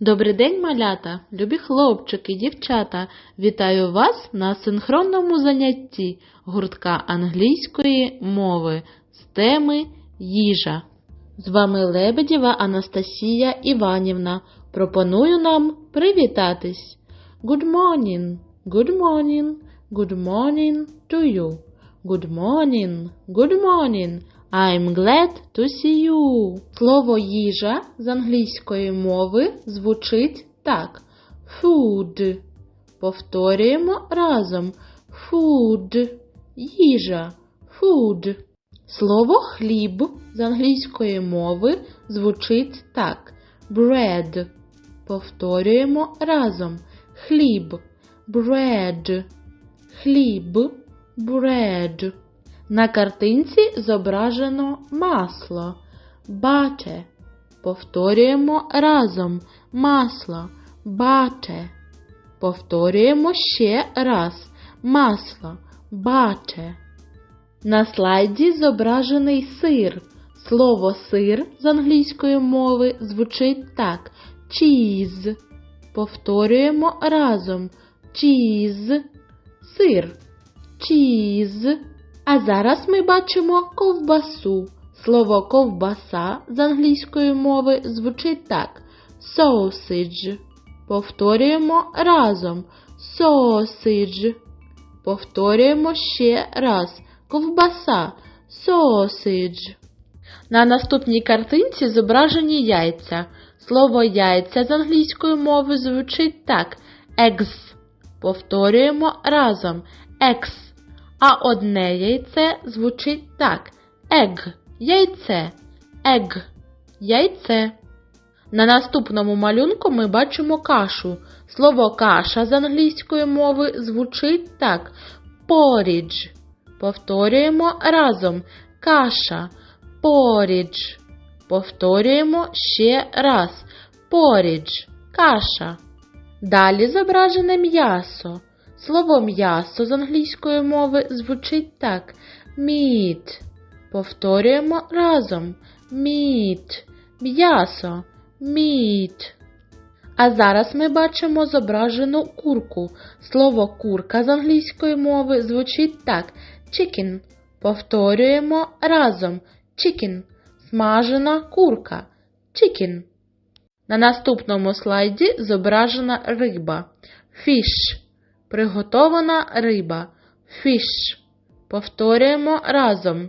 Добрий день, малята, любі хлопчики, дівчата. Вітаю вас на синхронному занятті гуртка англійської мови з теми їжа. З вами Лебедєва Анастасія Іванівна. Пропоную нам привітатись. Good morning, good morning, good morning to you. Good morning, good morning. I'm glad to see you. Слово їжа з англійської мови звучить так. Food. Повторюємо разом. Food. Їжа. Food. Слово хліб з англійської мови звучить так. Bread. Повторюємо разом. Хліб. Bread. Хліб. Bread. На картинці зображено масло. Butter. Повторюємо разом. Масло. Butter. Повторюємо ще раз. Масло. Butter. На слайді зображений сир. Слово сир з англійської мови звучить так. Cheese. Повторюємо разом. Cheese. Сир. Cheese. А зараз ми бачимо ковбасу. Слово ковбаса з англійської мови звучить так. Sausage. Повторюємо разом. Sausage. Повторюємо ще раз. Ковбаса. Sausage. На наступній картинці зображені яйця. Слово яйця з англійської мови звучить так. Eggs. Повторюємо разом. Eggs. А одне яйце звучить так. Egg. Яйце. Egg. Яйце. На наступному малюнку ми бачимо кашу. Слово каша з англійської мови звучить так. Porridge. Повторюємо разом. Каша. Porridge. Повторюємо ще раз. Porridge. Каша. Далі зображене м'ясо. Слово м'ясо з англійської мови звучить так. Meat. Повторюємо разом. Meat. М'ясо. Meat. А зараз ми бачимо зображену курку. Слово курка з англійської мови звучить так. Chicken. Повторюємо разом. Chicken. Смажена курка. Chicken. На наступному слайді зображена риба. Fish. Приготована риба. Fish. Повторюємо разом.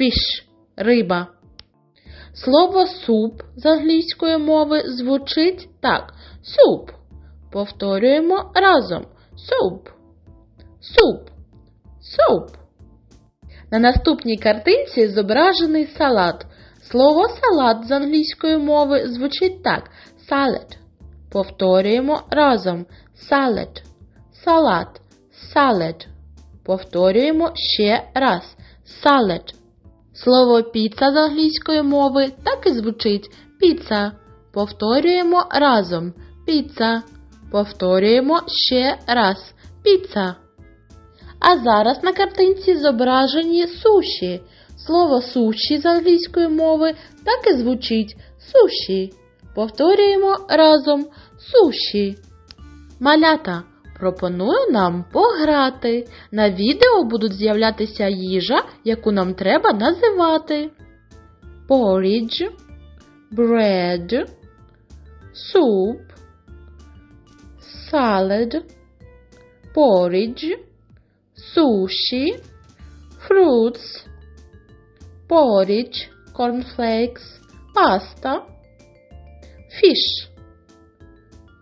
Fish. Риба. Слово суп з англійської мови звучить так. Суп. Повторюємо разом. Суп. Суп. Суп. На наступній картинці зображений салат. Слово салат з англійської мови звучить так. Salad. Повторюємо разом. Salad. Салат. Salad. Повторюємо ще раз. Salad. Слово піца з англійської мови так і звучить піца. Повторюємо разом. Піца. Повторюємо ще раз. Піца. А зараз на картинці зображені суші. Слово суші з англійської мови так і звучить суші. Повторюємо разом суші. Малята. Пропоную нам пограти. На відео будуть з'являтися їжа, яку нам треба називати. Porridge, bread, soup, salad, porridge, sushi, fruits, porridge, cornflakes, pasta, fish,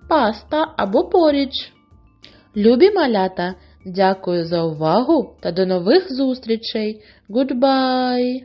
паста або порідж. Любі малята, дякую за увагу та до нових зустрічей. Goodbye!